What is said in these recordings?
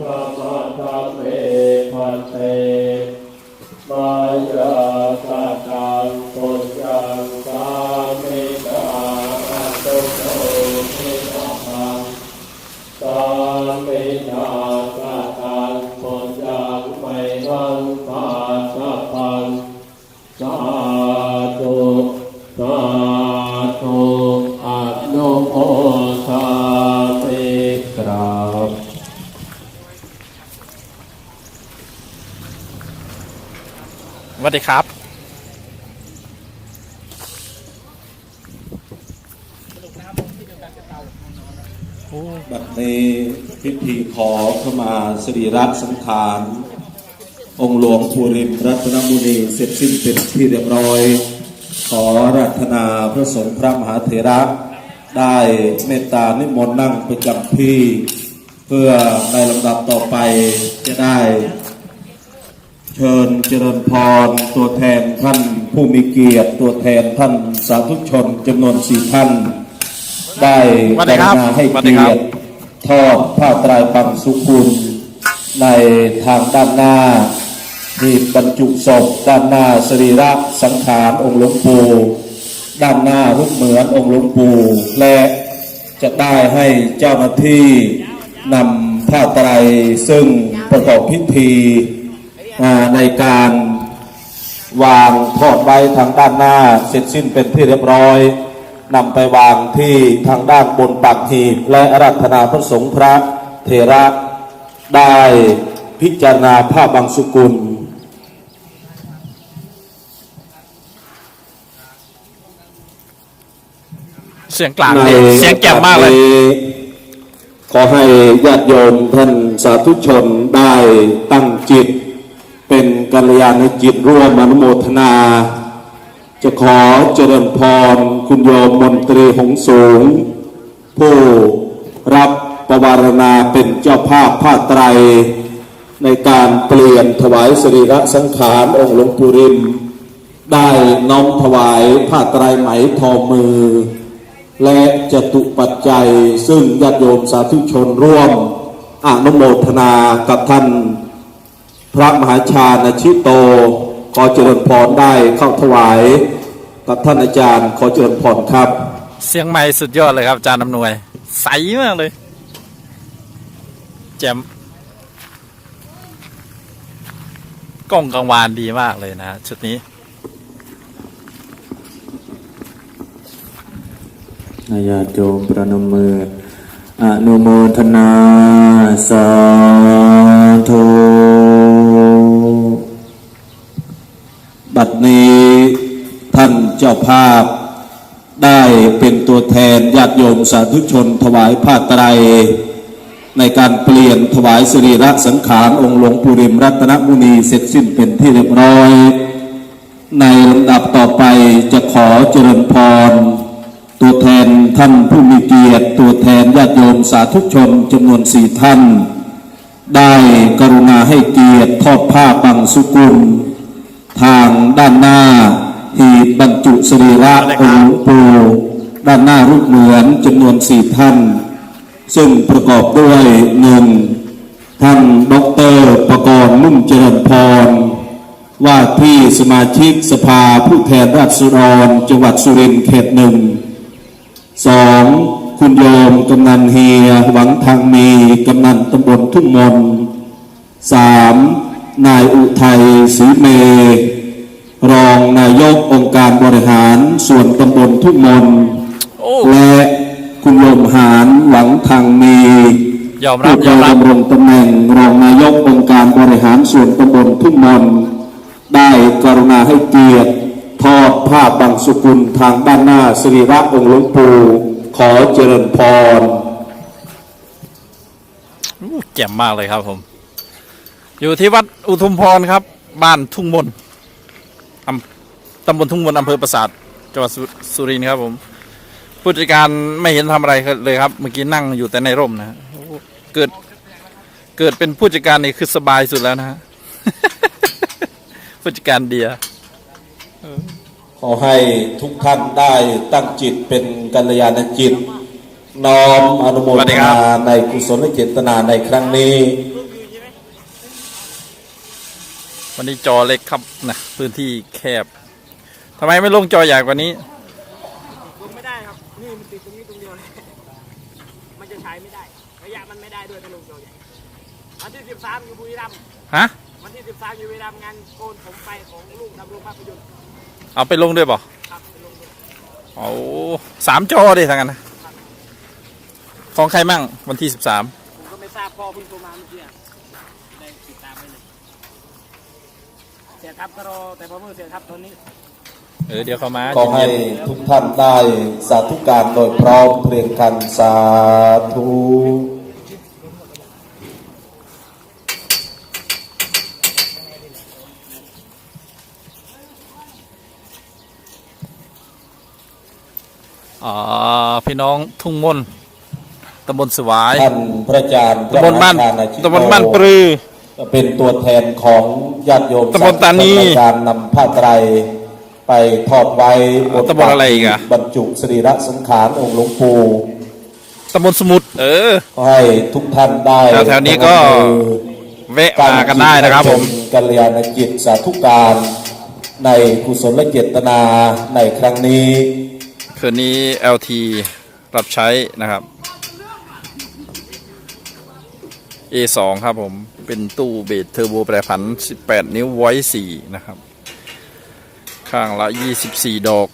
พระมาทเมพันเตมายา สวัสดีครับ บัดนี้พิธีขอเข้ามาสรีระสังขาร องค์หลวงภูริมรัตนมุนีเสร็จสิ้นเป็นที่เรียบร้อย ขอรัตนาพระสงฆ์พระมหาเถระได้เมตตานิมนต์นั่งประจำที่ เพื่อในลำดับต่อไปจะได้ เชิญเจริญพรตัวแทนท่านผู้มีเกียรติตัวแทนท่านสาธุชนจำนวนสี่ท่าน ได้ดีแต่งงานให้เกียรติทอดผ้าตรายปังสุกุล ในทางด้านหน้าที่บรรจุศพด้านหน้าสรีระสังขารองค์หลวงปู่ด้านหน้ารูปเหมือนองค์หลวงปู่และจะได้ให้เจ้าหน้าที่นำผ้าไตรซึ่งประกอบพิธี ในการวางทอดไว้ทางด้านหน้าเสร็จสิ้นเป็นที่เรียบร้อยนำไปวางที่ทางด้านบนปากหีบและอารัธนาพระสงฆ์พระเถระได้พิจารณาผ้าบางสุกุล เสียงกลางในเลยเสียงแจ่มมากเลยโอกสนี้ขอให้ญาติโยมท่านสาธุชนได้ตั้งจิต เป็นกัลยาณจิตร่วมอนุโมทนา จะขอเจริญพรคุณโยมมนตรีหงสูง ผู้รับประวารณาเป็นเจ้าภาพผ้าไตร ในการเปลี่ยนถวายสรีระสังขารองค์หลวงปู่ริม ได้น้อมถวายผ้าไตรไหมทอมือ และจตุปัจจัยซึ่งญาติโยมสาธุชนร่วมอนุโมทนากับท่าน พระมหาชาณชิโต ขอเจริญพรได้เข้าถวายกับท่านอาจารย์ขอเจริญพรครับ เสียงใหม่สุดยอดเลยครับอาจารย์อำนวย ใสมากเลยแจ่มกล้องกังวานดีมากเลยนะ ชุดนี้นายาโยมประนมมืออนุโมทนาสาธุ เจ้าภาพ ได้เป็นตัวแทนญาติโยมสาธุชนถวายผ้าไตร ในการเปลี่ยนถวายสรีระสังขารองค์หลวงปู่ริมรัตนมุนีเสร็จสิ้นเป็นที่เรียบร้อย ในลำดับต่อไปจะขอเจริญพร ตัวแทนท่านผู้มีเกียรติ ตัวแทนญาติโยมสาธุชนจำนวนสี่ท่าน ได้กรุณาให้เกียรติทอดผ้าปังสุกุลทางด้านหน้า หีบบรรจุสรีระองค์ปูด้านหน้ารูปเหมือนจำนวนสี่ท่าน ซึ่งประกอบด้วยหนึ่งท่านดอกเตอรประกรณ์นุ่มเจริญพร ว่าที่สมาชิกสภาผู้แทนราษฎรจังหวัดสุรินทร์เขตหนึ่งสองคุณโยมกำนันเฮียหวังทางมีกำนันตำบลทุ่งมนสามนายอุทัยศรีเม รองนายกองค์การบริหารส่วนตำบลทุ่งมนโอ้และคุณโยมหารหวังทางมียอมรับผู้ยอมรับดำรงตำแหน่งรองนายกองค์การบริหารส่วนตำบลทุ่งมน ได้กรุณาให้เกียรติทอดผ้าบางสุกุลทางด้านหน้าสรีระองค์หลวงปู่ขอเจริญพรอู้แจ่มมากเลยครับผม อยู่ที่วัดอุทุมพรครับ บ้านทุ่งมนอำ ตำบลทุ่งมนอำเภอปราสาทจังหวัดสุสุรินทร์ครับ ผมผู้จัดการไม่เห็นทำอะไรเลยครับ เมื่อกี้นั่งอยู่แต่ในร่มนะฮะโอ้เกิดเกิดเป็นผู้จัดการนี่คือสบายสุดแล้วนะฮะผู้จัดการเดียขอให้ทุกท่านได้ตั้งจิตเป็นกัลยาณจิต น้อมอนุโมสวัสทดีครันาบในกุศลเจตนาในครั้งนี้ วันนี้จอเล็กครับนะพื้นที่แคบ ทำไมไม่ลงจอใหญ่กว่านี้ ลงไม่ได้ครับ นี่มันติดตรงนี้ตรงเดียวเลย มันจะใช้ไม่ได้ ระยะมันไม่ได้ด้วยถ้าลงโจใหญ่วันที่ 13 อยู่บุรีรัมย์ฮะ วันที่ 13 อยู่บุรีรัมย์งานโกนผมไปของลูกทำโรงภาพยนตร์เอาไปลงด้วยเปล่าครับไปลงด้วยโอ้สามจอดิทางนั้นนะของใครมั่งวันที่สิบสามผมก็ไม่ทราบพ่อเพิ่งโทรมาเมื่อกี้อะได้ติดตามไปเลย เสียทับก็รอแต่พอเมื่อเสียทับตอนนี้ เออเดี๋ยวเขามาขอให้เย็นทุกท่านได้สาธุการโดยพร้อมเพรียงกันสาธุๆอ่าพี่น้องทุ่งมนตำบลสวายท่านพระอาจารย์ตำบลบ้านพระมหาชาณชิโตำบลบ้านปรือจะเป็นตัวแทนของญาติโยมตำบลตานีในการนำผ้าไตร ไปทอดไว้บนตำบลอะไรอีกอะบรรจุสรีระสังขารองค์หลวงปู่ตำบลสมุทรเออขอให้ทุกท่านได้แถวๆนี้ก็แวะมากันได้นะครับผมกัลยาณจิตสาธุการในกุศลเจตนาในครั้งนี้คืนนี้ LT รับใช้นะครับ A2 ครับผมเป็นตู้เบสเทอร์โบแปรผัน 18 นิ้วไว้4นะครับ ข้างละ 24 ดอก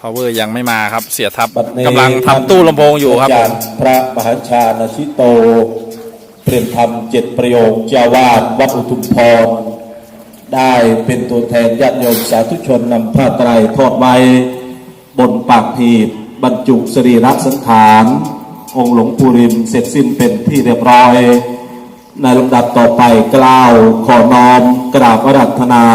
Power ยังไม่มาครับเสียทับบัดนี้กำลังทำตู้ลำโพงอยู่ครับอาผจารมย์พระมหาชาณชิโตเปลี่ยนธรรมเจ็ดประโยคเจ้าวาดวัดอุทุมพร ได้เป็นตัวแทนญาติโยมสาธุชนนำผ้าไตรทอดไว้ บนปากหีบบรรจุสรีระสังขาร องค์หลวงปู่ริมเสร็จสิ้นเป็นที่เรียบร้อย ในลำดับต่อไปกล่าวขอน้อมกราบอารัธนา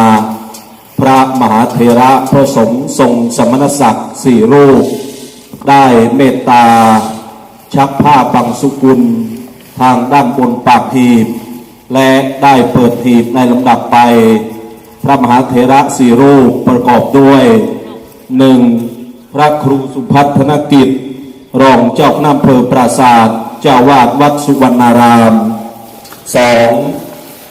พระมหาเถระพระสงฆ์ทรงสมณศักดิ์สี่รูป ได้เมตตา ชักผ้าบังสุกุล ทางด้านบนปากหีบ และได้เปิดหีบในลำดับไป พระมหาเถระสี่รูปประกอบด้วยหนึ่งพระครูสุพัฒนกิจ รองเจ้าคณะอำเภอปราศาสตร์เจ้าวาดวัดสุวรรณาราม สอง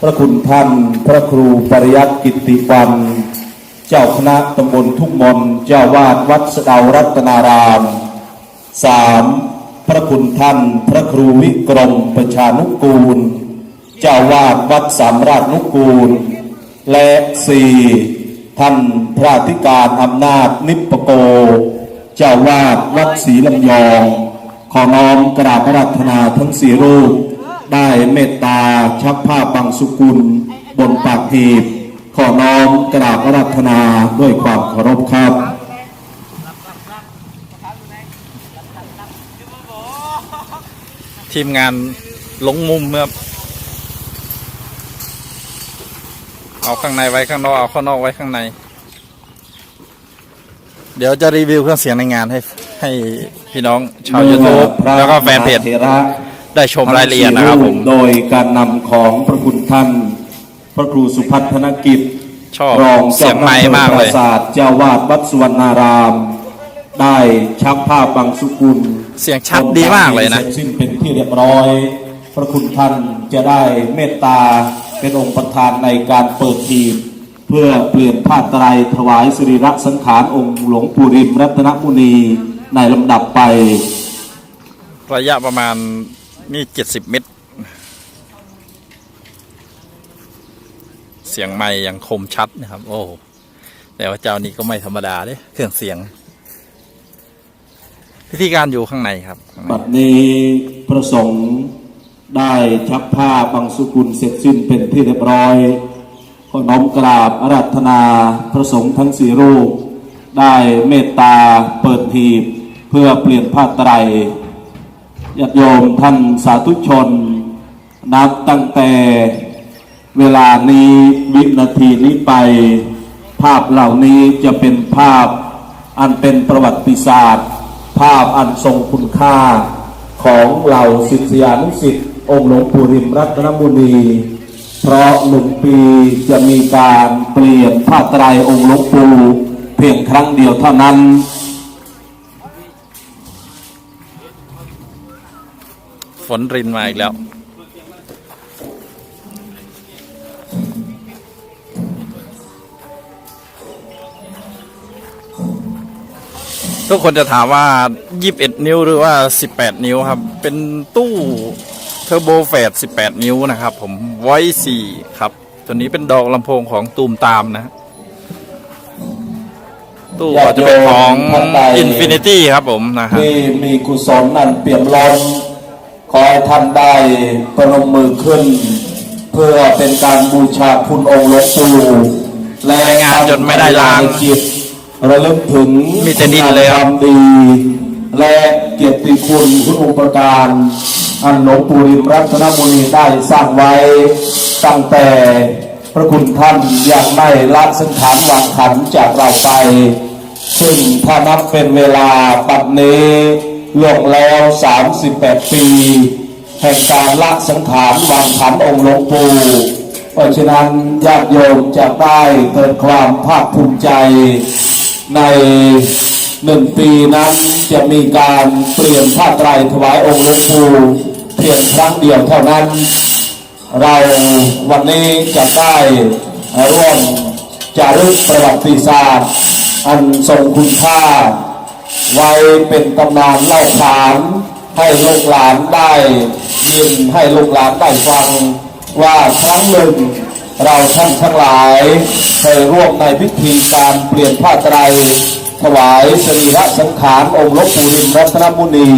พระคุณท่านพระครูปริยัติกิติวัน เจ้าคณะตำบลทุ่งมนเจ้าวาดวัดสดารัตนารามสามพระคุณท่านพระครูวิกรมประชานุกูล เจ้าวาดวัดสามราชนุกูล และสี่ท่านพระธิการอำนาจนิปโก เจ้าวาดวัดศรีลำยอง ขอน้อมกราบอารัธนาทั้งสี่รูป ได้เมตตาชักผ้าบังสุกุล บนปากหีบ ขอน้อมกราบอารัธนาด้วยความเคารพครับทีมงานหลงมุมครับเอาข้างในไว้ข้างนอกเอาข้างนอกไว้ข้างใน เดี๋ยวจะรีวิวเครื่องเสียงในงานให้ให้พี่น้องชาวยูทูบแล้วก็แฟนเพจเทระ ได้ชมรายละเอียดนะครับผมโดยการนำของพระคุณท่าน พระครูสุพัฒนกิจชอบรองเสียงไม้มากเลยศาสตร์เจ้าวาดวัดสุวรรณาราม ได้ชักผ้าบังสุกุล เสียงชัดดีมากเลยนะสร็จสิ้นเป็นที่เรียบร้อย พระคุณท่านจะได้เมตตาเป็นองค์ประธานในการเปิดทีม เพื่อเปลี่ยนผ้าไตรถวายสรีระสังขารองค์หลวงปู่ริมรัตนมุนีในลำดับไประยะประมาณ นี่เจ็ดสิบเมตร เสียงไม้ยังคมชัดนะครับ โอ้แต่ว่าเจ้านี้ก็ไม่ธรรมดาเด้เครื่องเสียง พิธีการอยู่ข้างในครับข้างในบัดนี้พระสงฆ์ได้ชักผ้าบังสุกุลเสร็จสิ้นเป็นที่เรียบร้อยขอน้อมกราบอารัธนาพระสงฆ์ทั้งสี่รูป ได้เมตตาเปิดหีบเพื่อเปลี่ยนผ้าไตร ญาติโยมท่านสาธุชน นับตั้งแต่เวลานี้วินาทีนี้ไป ภาพเหล่านี้จะเป็นภาพอันเป็นประวัติศาสตร์ ภาพอันทรงคุณค่าของเหล่าศิษยานุศิษย์องค์หลวงปู่ริมรัตนมุนีเพราะหนึ่งปีจะมีการเปลี่ยนผ้าไตรองค์หลวงปู่เพียงครั้งเดียวเท่านั้น ฝนรินมาอีกแล้ว ทุกคนจะถามว่า 21 นิ้วหรือว่า 18 นิ้วครับ เป็นตู้เทอร์โบแฟด18 นิ้วนะครับ ผมไว้4ครับ ตัวนี้เป็นดอกลำโพงของตูมตามนะตู้ก็จะเป็นของ Infinity ครับผมนะครับ ที่มีกุศลนั่นเปี่ยมลอน ขอให้ท่านได้ประนมมือขึ้น เพื่อเป็นการบูชาคุณองค์หลวงปู่และงานจนไม่ได้ลางจิตระลึกถึงมีแต่ดินเลยครับวามดี และเกียรติคุณคุณอุประการอันหลวงปู่ริมรัตนมุนีได้สร้างไว้ตั้งแต่พระคุณท่านยังไม่ละสังขารวางขันจากเราไป ซึ่งถ้านับเป็นเวลาปัจนี้ ล่วงแล้ว 38 ปี แห่งการละสังขารวางขันองค์หลวงปู่เพราะฉะนั้นญาติโยมจะได้เกิดความภาคภูมิใจในหนึ่งปีนั้นจะมีการเปลี่ยนผ้าไตรถวายองค์หลวงปู่เพียงครั้งเดียวเท่านั้น เราวันนี้จะได้ร่วมจารึกประวัติศาสตร์อันทรงคุณค่า ไว้เป็นตำนานเล่าขานให้ลูกหลานได้ยินให้ลูกหลานได้ฟัง ว่าครั้งหนึ่ง เราท่านทั้งหลายเคยร่วมในพิธีการเปลี่ยนผ้าไตรถวายสรีระสังขารองค์หลวงปู่ริมรัตนมุนี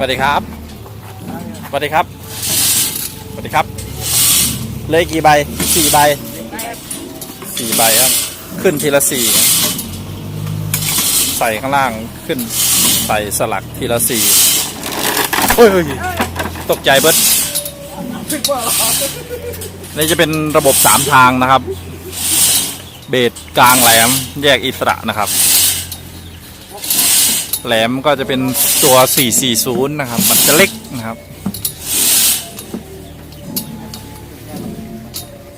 สวัสดีครับสวัสดีครับสวัสดีครับ เลยกี่ใบสี่ใบสี่ใบครับ ขึ้นทีละสี่ใส่ข้างล่างขึ้นใส่สลักทีละสี่โอ้ยตกใจเบิดนี่จะเป็นระบบสามทางนะครับ เบสกลางแหลม แยกอิสระนะครับ แหลมก็จะเป็นตัว 440 นะครับ มันจะเล็กนะครับ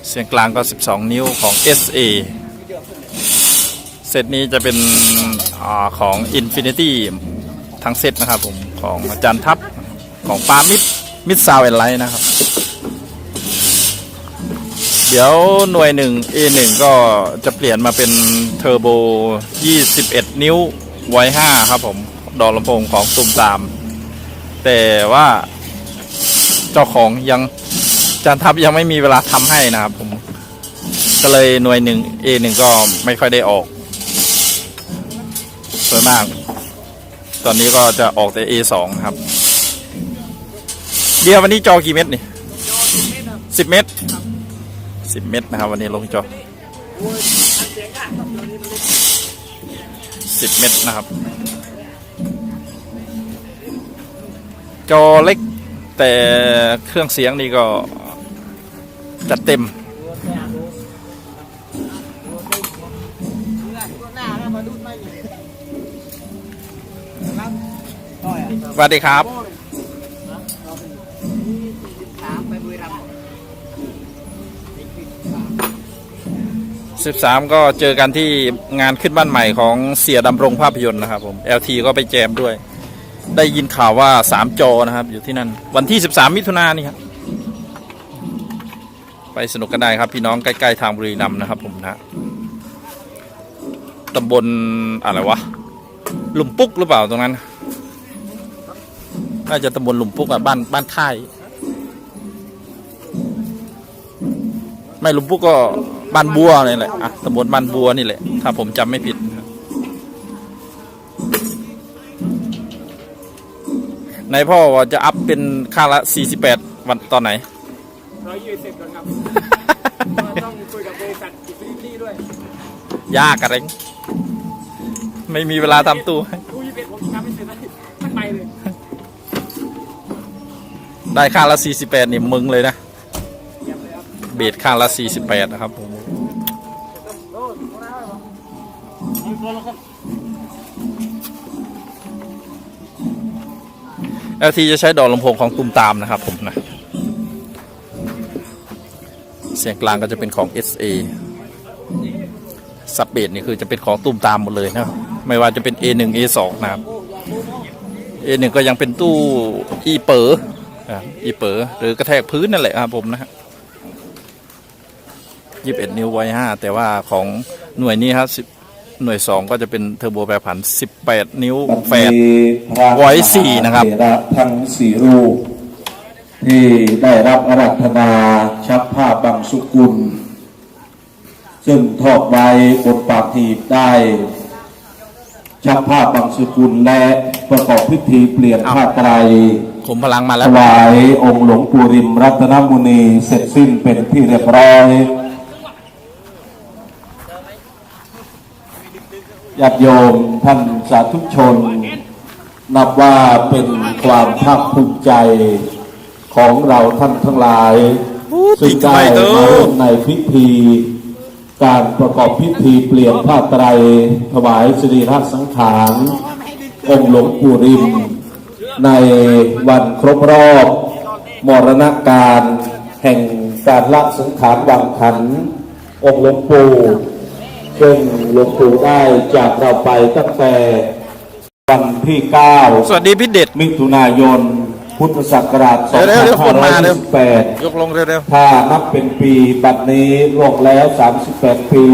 เสียงกลางก็ 12 นิ้วของ SA เซตนี้จะเป็นอของ Infinity ทั้งเซตนะครับผมของอาจารย์ทัพของปามิดมิดซาวเอนไลท์นะครับ เดี๋ยวหน่วยหนึ่ง A1 ก็จะเปลี่ยนมาเป็นเทอร์โบ 21 นิ้ว ไว้5ครับผมดอกลำโพงของตุมตามแต่ว่าเจ้าของยังจานทัพยังไม่มีเวลาทำให้นะครับผม ก็เลยหน่วยหนึ่ง A1 ก็ไม่ค่อยได้ออกส่วนมาก ตอนนี้ก็จะออกแต่ A2 ครับ เดียววันนี้จอกี่เม็ดนี่สิบเม็ดสิบเม็ดนะครับ วันนี้ลงจอ สิบเมตรนะครับ จอเล็กแต่เครื่องเสียงนี่ก็จัดเต็ม สวัสดีครับ 13 ก็เจอกันที่งานขึ้นบ้านใหม่ของเสียดำรงภาพยนตร์นะครับผม LT ก็ไปแจมด้วย ได้ยินข่าวว่า 3 จอนะครับ อยู่ที่นั่น วันที่ 13 มิถุนายนนี่ครับ ไปสนุกกันได้ครับ พี่น้องใกล้ๆทางบุรีรัมย์นะครับผมนะตำบลอะไรวะ หลุมปุ๊กหรือเปล่าตรงนั้น น่าจะตำบลหลุมปุ๊กอะบ้านบ้านค่าย ไม่หลุมปุ๊กก็ บ้านบัวนี่แหละอะตำบลบ้านบัวนี่แหละ ถ้าผมจำไม่ผิดนะครับในพ่อว่าจะอัพเป็นค่าละ 48 วันตอนไหนร้อยยี่สิบก่อนครับ ต้องคุยกับบริษัทอินฟินิตี้ด้วย ยากอะไรไม่มีเวลาทำตู้ให้รู้ยี่สิบผมทำไม่เสร็จเลยทั้งไปเลย ได้ค่าละ 48 นี่มึงเลยนะเยี่ยมเลยครับเบสค่าละ 48 นะครับผม LT จะใช้ดอกลำโพงของตุมตามนะครับผมนะ เสียงกลางก็จะเป็นของ SA ซับเบสนี่คือจะเป็นของตุ้มตามหมดเลยนะไม่ว่าจะเป็น A1 A2 นะครับ A1 ก็ยังเป็นตู้อีเปออะอีเป๋อหรือกระแทกพื้นนั่นแหละครับผมนะฮะยี่สิบเอ็ดนิ้วไว้ห้าแต่ว่าของหน่วยนี้ครับสิบ หน่วยสองก็จะเป็นเทอร์โบแปรผันสิบแปดนิ้วบัดแฟดนี้พระไว้สี่นะครับมหาเถระทั้งสี่รูปที่ได้รับอารัธนาชักผ้าบังสุกุล ซึ่งทอดไว้บนปากหีบได้ ชักผ้าบังสุกุลและประกอบพิธีเปลี่ยนผ้าไตรขุมพลังมาถแล้ววายองค์หลวงปู่ริมรัตนมุนีเสร็จสิ้นเป็นที่เรียบร้อย ญาติโยมท่านสาธุชน นับว่าเป็นความภาคภูมิใจของเราท่านทั้งหลาย ซึ่งได้มาร่วมในพิธี การประกอบพิธีเปลี่ยนผ้าไตร ถวายสิริราชสังขารองค์หลวงปู่ริม ในวันครบรอบ มรณการแห่งการละสังขารวังขัน องค์หลวงปู่ ซึ่งหลวงปู่ได้จากเราไปตั้งแต่วันที่ 9 สวัสดีพี่เด็ด มิถุนายน พุทธศักราชเดี๋ยวเดี๋ยวเดี๋ยวคนมาเดี๋ยว2528ยกลงเร็วถ้านับเป็นปีบัดนี้ล่วงแล้ว 38 ปี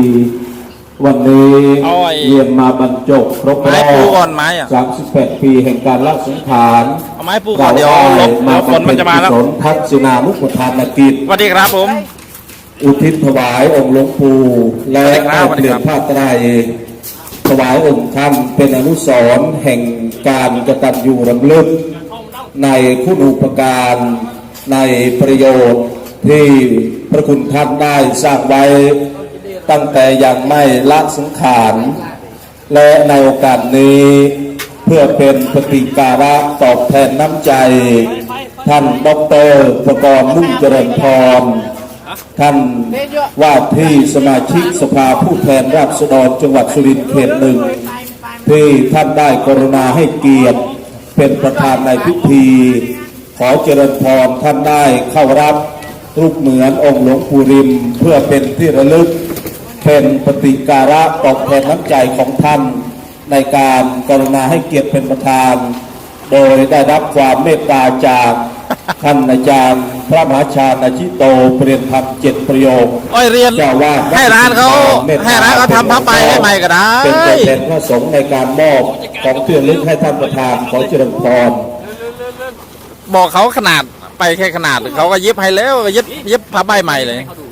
วันนี้เอาไอ้เรียนมาบรรจบครบไม้รอปูก่บอนไม้อะ38 ปีแห่งการละสังขารๆเอาไม้ปูก่อนเดี๋ยวลบมาเดี๋ยวฝนมันจะมาแล้วบำเพ็ญกุศลทักษิณานุปทานกิจ สวัสดีครับผม อุทิศถวายองค์หลวงปู่และสวัสดีครับเปลี่ยนผ้าไตรถวายองค์ท่านเป็นอนุสรณ์แห่งการกตัญญูรำลึก ในคุณูปการในประโยชน์ที่พระคุณท่านได้สร้างไว้ ตั้งแต่ยังไม่ละสังขารและในโอกาสนี้เพื่อเป็นปฏิการะตอบแทนน้ำใจ ท่านดอกเตอรประกรณ์มุ่งเจริญพร ท่านว่าที่สมาชิกสภาผู้แทนราษฎรจังหวัดสุรินทร์เขตหนึ่งที่ท่านได้กรุณาให้เกียรติเป็นประธานในพิธี ขอเจริญพรท่านได้เข้ารับรูปเหมือนองค์หลวงปู่ริม เพื่อเป็นที่ระลึก เป็นปฏิการะตอบแทนน้ำใจของท่าน ในการกรุณาให้เกียรติเป็นประธาน โดยได้รับความเมตตาจากท่านอาจารย์ พระมหาชาณชิโตเปลี่ยนธรรมเจ็ดประโยคอ้อยเรียนเจ้าวาดให้ร้านเขาให้ร้านเขาทำผ้าใบให้ใหม่ก็ได้เป็นตัวแทนพระสงฆ์ในการมอบของเพื่อลึกให้ท่านประธานขอเจริญพรบอกเขาขนาดไปแค่ขนาดเขาก็เย็บให้แล้วเย็บเย็บผ้าใบใหม่เลยเขาดู